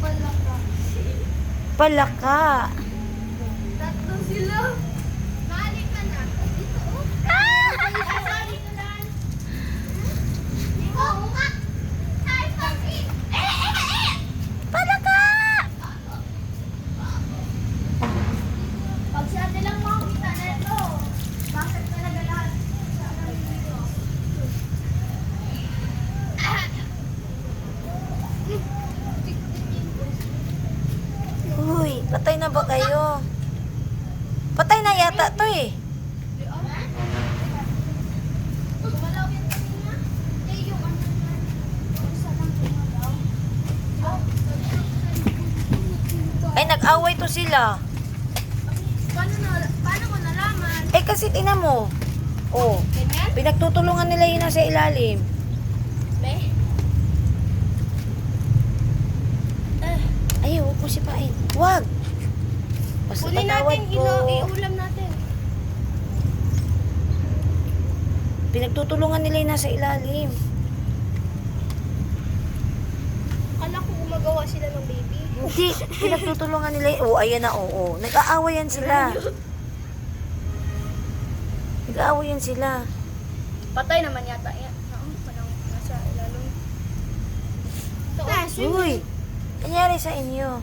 palaka. Palaka. Tatlo sila. Balik ka na. Dito, oh. Ah! Balik ka na. Dito, umak. Ay, pagi. Eh, eh, eh. Palaka! Pag si ate lang makakita na ito, bakit talaga lahat? Uy, patay na ba kayo? Patay na yata to eh. Ay, nag-away to sila. Paano, na, paano ko nalaman? Eh, kasi tingnan mo. Oh, Ganyan? pinagtutulungan nila yun nasa ilalim. Be? Eh, Ay, huwag mo sipain. Basta kunin natin, ko. ino, iulam natin. Pinagtutulungan nila yun nasa ilalim. Kala ko gumagawa sila ng baby. Hindi, pinagtutulungan nila yun. Oh, ayan na, oo. Oh, Nag-aawayan sila. Nag-aawayan sila. Patay naman yata yan. Uy, nangyari sa inyo.